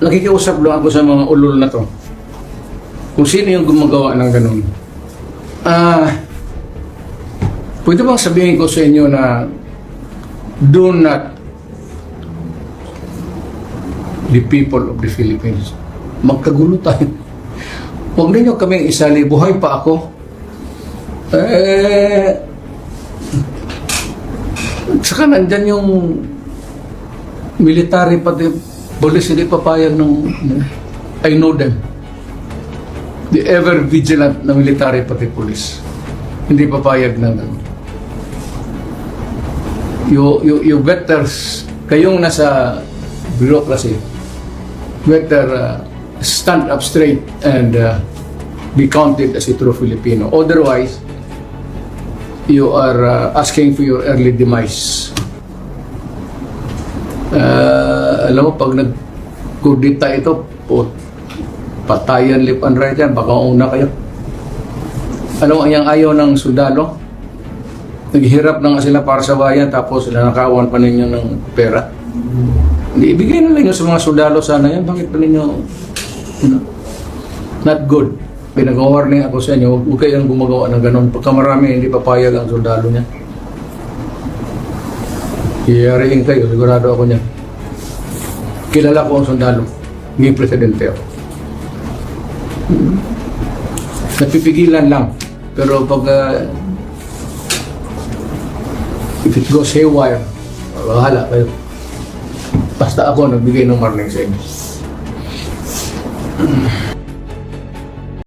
nakikiusap lang ako sa mga ulol na to. Kung sino yung gumagawa ng ganun. Ah, pwede bang sabihin ko sa inyo na do not the people of the Philippines. Magkagulo tayo. Huwag ninyo kaming isali. Buhay pa ako. Eh, saka nandyan yung military pati police hindi papayag ng I know them. The ever vigilant na military pati police. Hindi papayag ng ano. You, you, you better, kayong nasa bureaucracy, better uh, stand up straight and uh, be counted as a true Filipino. Otherwise, you are uh, asking for your early demise. Uh, alam mo, pag nag-kudita ito, po, patayan lip and right yan, baka una kayo. Alam mo, yung ayaw ng sundalo, naghihirap na nga sila para sa bayan, tapos nanakawan pa ninyo ng pera. Hindi, ibigay na lang sa mga sundalo sana yan. Bakit pa ninyo, not good. Pinag-warning ako sa inyo, huwag kayong gumagawa ng ganun. Pagka marami, hindi papayag ang sundalo niya. Iyariin kayo, sigurado ako niyan. Kilala ko ang sundalo. Hindi presidente ako. Napipigilan lang. Pero pag uh, if it goes haywire, bahala kayo. Basta ako nagbigay ng warning sa inyo.